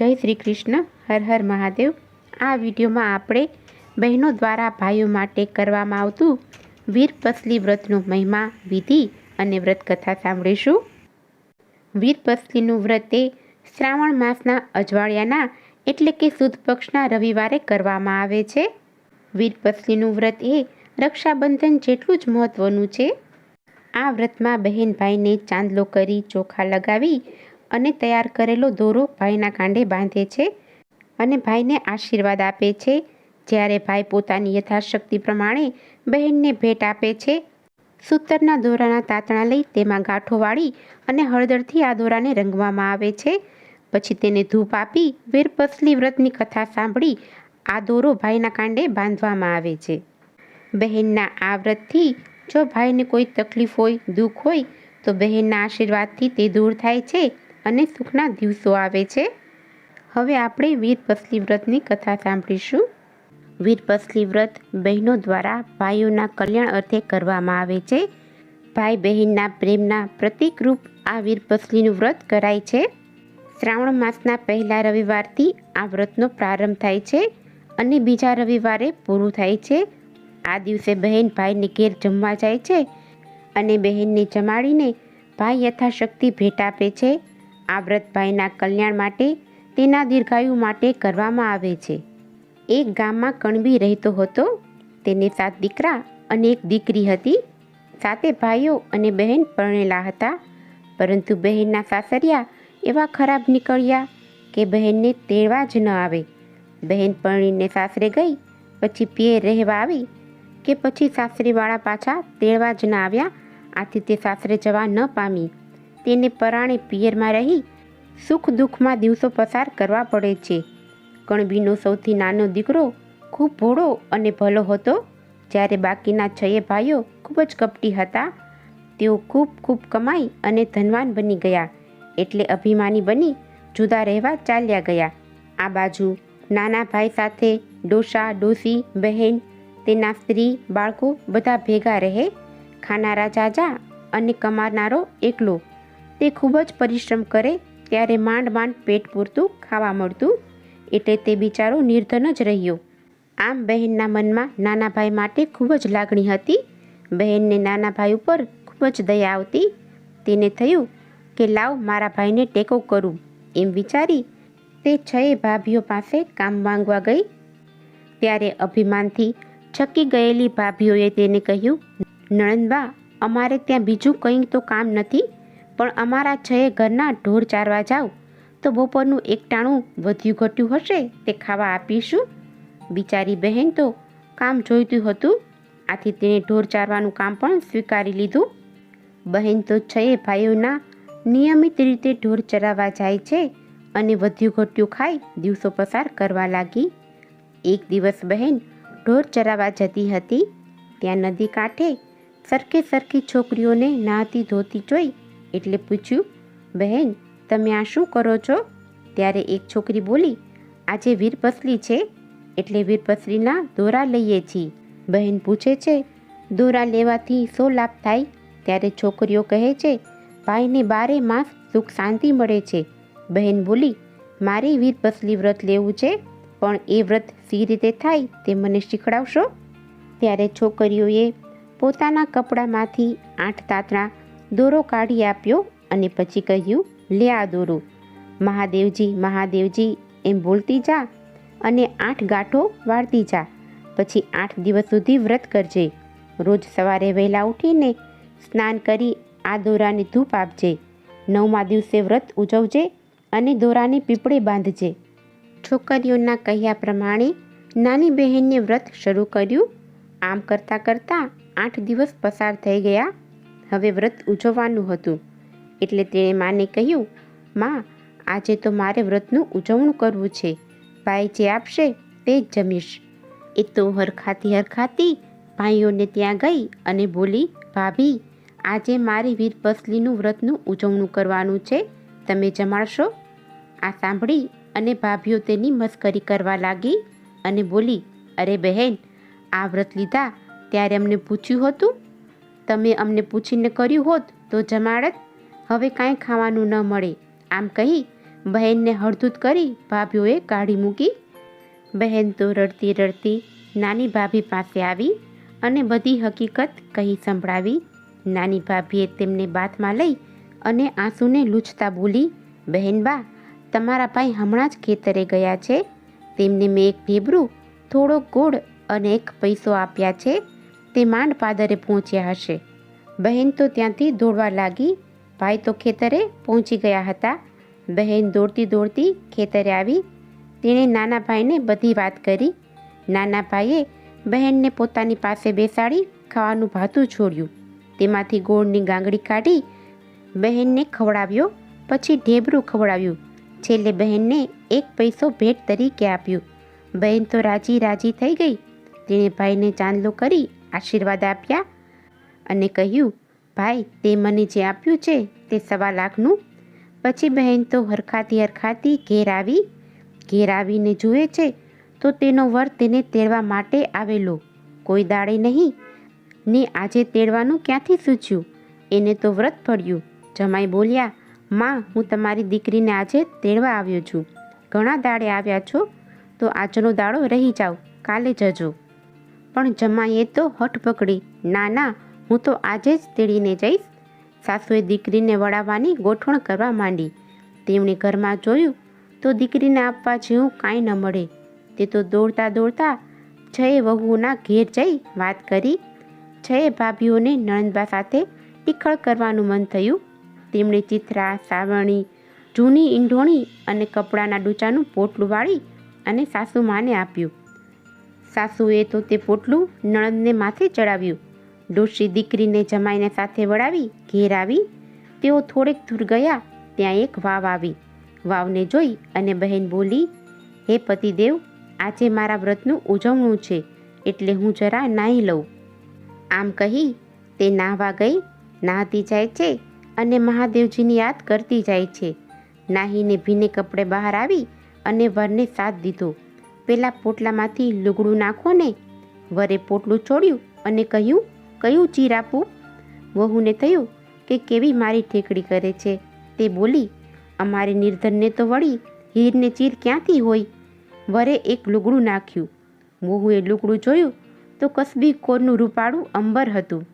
જય શ્રી કૃષ્ણ, હર હર મહાદેવ. આ વિડીયોમાં આપણે બહેનો દ્વારા ભાઈઓ માટે કરવામાં આવતું વીરપસલી વ્રતનું મહિમા, વિધિ અને વ્રત કથા સાંભળીશું. વીરપસલીનું વ્રત એ શ્રાવણ માસના અજવાળિયાના એટલે કે સુદ પક્ષના રવિવારે કરવામાં આવે છે. વીરપસલીનું વ્રત એ રક્ષાબંધન જેટલું જ મહત્ત્વનું છે. આ વ્રતમાં બહેન ભાઈને ચાંદલો કરી ચોખા લગાવી અને તૈયાર કરેલો દોરો ભાઈના કાંડે બાંધે છે અને ભાઈને આશીર્વાદ આપે છે. જ્યારે ભાઈ પોતાની યથાશક્તિ પ્રમાણે બહેનને ભેટ આપે છે, સૂતરના દોરાના તાતણા લઈ તેમાં ગાંઠો વાળી અને હળદરથી આ દોરાને રંગવામાં આવે છે. પછી તેને ધૂપ આપી વીરપસલી વ્રતની કથા સાંભળી આ દોરો ભાઈના કાંડે બાંધવામાં આવે છે. બહેનના આ વ્રતથી જો ભાઈને કોઈ તકલીફ હોય, દુઃખ હોય, તો બહેનના આશીર્વાદથી તે દૂર થાય છે. અને સુખના દિવસો આવે છે. હવે આપણે વીરપસલી વ્રતની કથા સાંભળીશું. વીરપસલી વ્રત બહેનો દ્વારા ભાઈઓના કલ્યાણ અર્થે કરવામાં આવે છે. ભાઈ બહેનના પ્રેમના પ્રતિકરૂપ આ વીરપસલીનું વ્રત કરાય છે. શ્રાવણ માસના પહેલા રવિવારથી આ વ્રતનો પ્રારંભ થાય છે અને બીજા રવિવારે પૂરું થાય છે. આ દિવસે બહેન ભાઈને ઘેર જમવા જાય છે અને બહેનને જમાડીને ભાઈ યથાશક્તિ ભેટ આપે છે. આ વ્રતભાઈના કલ્યાણ માટે, તેના દીર્ઘાયુ માટે કરવામાં આવે છે. એક ગામમાં કણબી રહેતો હતો. તેને સાત દીકરા અને એક દીકરી હતી. સાતે ભાઈઓ અને બહેન પરણેલા હતા. પરંતુ બહેનના સાસરિયા એવા ખરાબ નીકળ્યા કે બહેનને તેડવા જ ન આવે. બહેન પરણીને સાસરે ગઈ, પછી પિયર રહેવા આવી કે પછી સાસરીવાળા પાછા તેડવા જ ન આવ્યા. આથી તે સાસરે જવા ન પામી. તેને પરાણે પિયરમાં રહી સુખ દુઃખમાં દિવસો પસાર કરવા પડે છે. કણબીનો સૌથી નાનો દીકરો ખૂબ ભોળો અને ભલો હતો. જ્યારે બાકીના છએ ભાઈઓ ખૂબ જ કપટી હતા, તેઓ ખૂબ ખૂબ કમાઈ અને ધનવાન બની ગયા એટલે અભિમાની બની જુદા રહેવા ચાલ્યા ગયા. આ બાજુ નાના ભાઈ સાથે ડોસા ડોસી બહેન, તેના સ્ત્રી, બાળકો બધા ભેગા રહે, ખાનારા જાજા અને કમાનારો એકલો તે ખૂબ જ પરિશ્રમ કરે ત્યારે માંડ માંડ પેટ પૂરતું ખાવા મળતું, એટલે તે બિચારો નિર્ધન જ રહ્યો. આમ બહેનના મનમાં નાના ભાઈ માટે ખૂબ જ લાગણી હતી. બહેનને નાના ભાઈ ઉપર ખૂબ જ દયા આવતી. તેને થયું કે લાવ મારા ભાઈને ટેકો કરું. એમ વિચારી તે છએ ભાભીઓ પાસે કામ માંગવા ગઈ. ત્યારે અભિમાનથી છકી ગયેલી ભાભીઓએ તેને કહ્યું નણંદબા અમારે ત્યાં બીજું કંઈ તો કામ નથી. પણ અમારા છએ ઘરના ઢોર ચારવા જાઓ તો બપોરનું એકટાણું વધ્યું ઘટ્યું હશે તે ખાવા આપીશું. બિચારી બહેન તો કામ જોઈતું હતું, આથી તેણે ઢોર ચારવાનું કામ પણ સ્વીકારી લીધું. બહેન તો છએ ભાઈઓના નિયમિત રીતે ઢોર ચરાવવા જાય છે અને વધ્યું ઘટ્યું ખાઈ દિવસો પસાર કરવા લાગી. એક દિવસ બહેન ઢોર ચરાવવા જતી હતી, ત્યાં નદી કાંઠે સરખે સરખી છોકરીઓને નાહતી ધોતી જોઈ એટલે પૂછ્યું, બહેન, તમે આ શું કરો છો? ત્યારે એક છોકરી બોલી, આજે વીરપસલી છે, એટલે વીરપસલીના દોરા લઈએ છીએ. બહેન પૂછે છે, દોરા લેવાથી શો લાભ થાય? ત્યારે છોકરીઓ કહે છે, ભાઈને બારે માસ સુખ શાંતિ મળે છે. બહેન બોલી, મારે વીરપસલી વ્રત લેવું છે, પણ એ વ્રત સી રીતે થાય તે મને શીખડાવશો? ત્યારે છોકરીઓએ પોતાના કપડામાંથી આઠ તાતણા દોરો કાઢી આપ્યો અને પછી કહ્યું, લે આ દોરો. મહાદેવજી મહાદેવજી, એમ બોલતી જા અને આઠ ગાંઠો વાળતી જા. પછી આઠ દિવસ સુધી વ્રત કરજે. રોજ સવારે વહેલા ઉઠીને સ્નાન કરી આ દોરાને ધૂપ આપજે. નવમા દિવસે વ્રત ઉજવજે અને દોરાને પીપળે બાંધજે. છોકરીઓના કહ્યા પ્રમાણે નાની બહેનને વ્રત શરૂ કર્યું. આમ કરતાં કરતાં આઠ દિવસ પસાર થઈ ગયા હવે વ્રત ઉજવવાનું હતું. એટલે તેણે માને કહ્યું, માં, આજે તો મારે વ્રતનું ઉજવણું કરવું છે. ભાઈ જે આપશે તે જ જમીશ. એ તો હરખાતી હરખાતી ભાઈઓને ત્યાં ગઈ અને બોલી, ભાભી, આજે મારી વીરપસલીનું વ્રતનું ઉજવણું કરવાનું છે. તમે જમાડશો? આ સાંભળી અને ભાભીઓ તેની મસ્કરી કરવા લાગી અને બોલી, અરે બહેન, આ વ્રત લીધા ત્યારે અમને પૂછ્યું હતું તમે અમને પૂછીને કર્યું હોત તો જમાડત. હવે કાંઈ ખાવાનું ન મળે. આમ કહી બહેનને હળધૂત કરી ભાભીઓએ કાઢી મૂકી. બહેન તો રડતી રડતી નાની ભાભી પાસે આવી અને બધી હકીકત કહી સંભળાવી. નાની ભાભીએ તેમને બાથમાં લઈ અને આંસુને લૂછતા બોલી બહેનબા તમારા ભાઈ હમણાં જ ખેતરે ગયા છે. તેમને મેં એક ભેબરું, થોડો ગોળ અને એક પૈસો આપ્યા છે. તે માંડ પાદરે પહોંચ્યા હશે. બહેન તો ત્યાંથી દોડવા લાગી, ભાઈ તો ખેતરે પહોંચી ગયા હતા. બહેન દોડતી દોડતી ખેતરે આવી, તેણે નાના ભાઈને બધી વાત કરી. નાના ભાઈએ બહેનને પોતાની પાસે બેસાડી ખાવાનું ભાતું છોડ્યું. તેમાંથી ગોળની ગાંગડી કાઢી બહેનને ખવડાવ્યો, પછી ઢેબરું ખવડાવ્યું. છેલ્લે બહેનને એક પૈસો ભેટ તરીકે આપ્યું. બહેન તો રાજી રાજી થઈ ગઈ. તેણે ભાઈને ચાંદલો કરી આશીર્વાદ આપ્યા અને કહ્યું, ભાઈ, તે મને જે આપ્યું છે તે સવા લાખનું. પછી બહેન તો હરખાતી હરખાતી ઘેર આવી, ઘેર આવીને જુએ છે તો તેનો વર તેને તેડવા માટે આવેલો. કોઈ દાડે નહીં, ને આજે તેડવાનું ક્યાંથી સૂચ્યું? એને તો વ્રત પડ્યું. જમાઈ બોલ્યા, માં, હું તમારી દીકરીને આજે તેડવા આવ્યો છું. ઘણા દાડે આવ્યા છો, તો આજનો દાડો રહી જાઓ, કાલે જજો. પણ જમાઈએ તો હઠ પકડી. ના ના હું તો આજે જ તેડીને જઈશ. સાસુએ દીકરીને વળાવવાની ગોઠવણ કરવા માંડી. તેમણે ઘરમાં જોયું તો દીકરીને આપવા જેવું કાંઈ ન મળે. તે તો દોડતા દોડતા જયે વહુઓના ઘેર જઈ વાત કરી. જયે ભાભીઓને નણંદબા સાથે ટીખળ કરવાનું મન થયું. તેમણે ચિત્રા સાવણી જૂની ઈંઢોણી અને કપડાના ડૂચાનું પોટલું વાળી અને સાસુમાને આપ્યું. સાસુએ તો તે પોટલું નણંદને માથે ચડાવ્યું. ડોશી દીકરીને જમાઈને સાથે વળાવી ઘેર આવી. તેઓ થોડેક દૂર ગયા, ત્યાં એક વાવ આવી. વાવને જોઈ અને બહેન બોલી, હે પતિદેવ, આજે મારા વ્રતનું ઉજવણું છે, એટલે હું જરા નાહી લઉં. આમ કહી તે નાહવા ગઈ, નાહતી જાય છે અને મહાદેવજીની યાદ કરતી જાય છે. નાહીને ભીને કપડે બહાર આવી અને વરને સાથ દીધો. પેલા પોટલામાંથી લુગડું નાખો ને. વરે પોટલું છોડ્યું અને કહ્યું, કયું ચીર આપું? વહુને થયું કે કેવી મારી ઠેકડી કરે છે. તે બોલી, અમારી નિર્ધનને તો વળી હીરને ચીર ક્યાંથી હોય? વરે એક લુગડું નાખ્યું. વહુએ લુગડું જોયું તો કસબી કોરનું રૂપાળું અંબર હતું.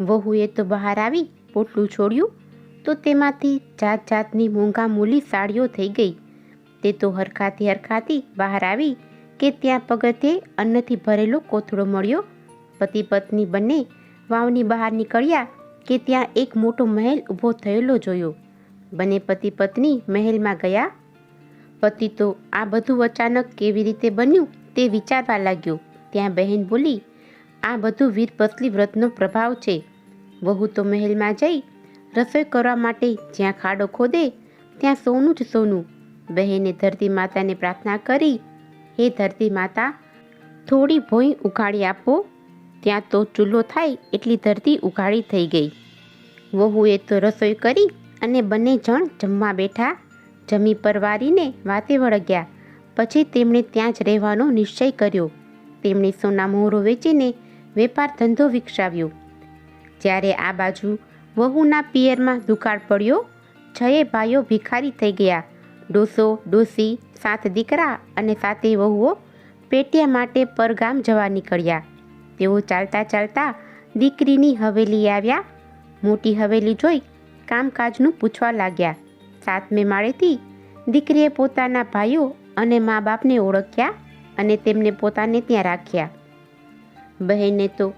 વહુએ તો બહાર આવી પોટલું છોડ્યું તો તેમાંથી જાત જાતની મોંઘા મૂલી સાડીઓ થઈ ગઈ. તે તો હરખાતી હરખાતી બહાર આવી કે ત્યાં પગથે અન્નથી ભરેલો કોથળો મળ્યો. પતિ પત્ની બંને વાવની બહાર નીકળ્યા કે ત્યાં એક મોટો મહેલ ઊભો થયેલો જોયો. બંને પતિ પત્ની મહેલમાં ગયા. પતિ તો આ બધું અચાનક કેવી રીતે બન્યું તે વિચારવા લાગ્યો. ત્યાં બહેન બોલી, આ બધું વીર પસલી વ્રતનો પ્રભાવ છે. વહુ તો મહેલમાં જઈ રસોઈ કરવા માટે જ્યાં ખાડો ખોદે, ત્યાં સોનું જ સોનું. બહેને ધરતી માતાને પ્રાર્થના કરી, હે ધરતી માતા, થોડી ભોંય ઉઘાડી આપો. ત્યાં તો ચૂલો થાય એટલી ધરતી ઉઘાડી થઈ ગઈ. વહુએ તો રસોઈ કરી અને બંને જણ જમવા બેઠા. જમી પરવારીને વાતે વળગ્યા. પછી તેમણે ત્યાં જ રહેવાનો નિશ્ચય કર્યો. તેમણે સોના મોહરો વેચીને વેપાર ધંધો વિકસાવ્યો. જ્યારે આ બાજુ વહુના પિયરમાં દુકાળ પડ્યો છએ ભાઈઓ ભિખારી થઈ ગયા. ડોસો, ડોસી, સાત દીકરા અને સાતે વહુઓ પેટિયા માટે પરગામ જવા નીકળ્યા. તેઓ ચાલતા ચાલતા દીકરીની હવેલી આવ્યા. મોટી હવેલી જોઈ કામકાજનું પૂછવા લાગ્યા. સાતમે માળેથી દીકરીએ પોતાના ભાઈઓ અને મા બાપને ઓળખ્યા અને તેમને પોતાને ત્યાં રાખ્યા. બહેને તો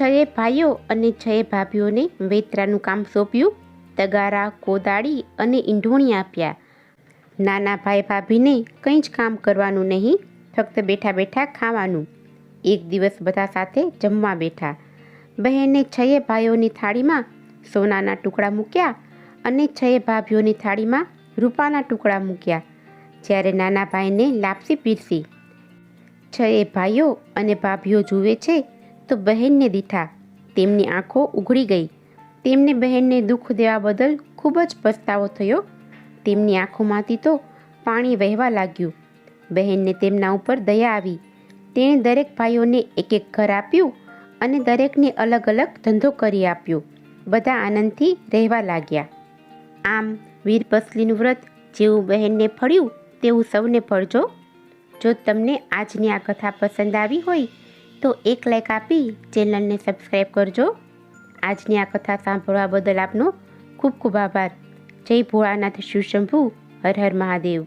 છએ ભાઈઓ અને છએ ભાભીઓને વેતરાનું કામ સોંપ્યું, તગારા, કોદાળી અને ઈંઢોણી આપ્યા. નાના ભાઈ ભાભીને કંઈ જ કામ કરવાનું નહીં, ફક્ત બેઠા બેઠા ખાવાનું. એક દિવસ બધા સાથે જમવા બેઠા. બહેને છએ ભાઈઓની થાળીમાં સોનાના ટુકડા મૂક્યા અને છએ ભાભીઓની થાળીમાં રૂપાના ટુકડા મૂક્યા. જ્યારે નાના ભાઈને લાપસી પીરસી. છએ ભાઈઓ અને ભાભીઓ જુએ છે તો બહેનને દીઠા. તેમની આંખો ઉઘડી ગઈ. તેમને બહેનને દુઃખ દેવા બદલ ખૂબ જ પસ્તાવો થયો તેમની આંખોમાંથી તો પાણી વહેવા લાગ્યું. બહેનને તેમના ઉપર દયા આવી. તેણે દરેક ભાઈઓને એક એક ઘર આપ્યું અને દરેકને અલગ અલગ ધંધો કરી આપ્યો. બધા આનંદથી રહેવા લાગ્યા. આમ વીર પસલીનું વ્રત જેવું બહેનને ફળ્યું તેવું સૌને ફળજો. જો તમને આજની આ કથા પસંદ આવી હોય તો એક લાઈક આપી ચેનલને સબસ્ક્રાઈબ કરજો. આજની આ કથા સાંભળવા બદલ આપનો ખૂબ ખૂબ આભાર. જય ભોળાનાથ શિવશંભુ હર હર મહાદેવ.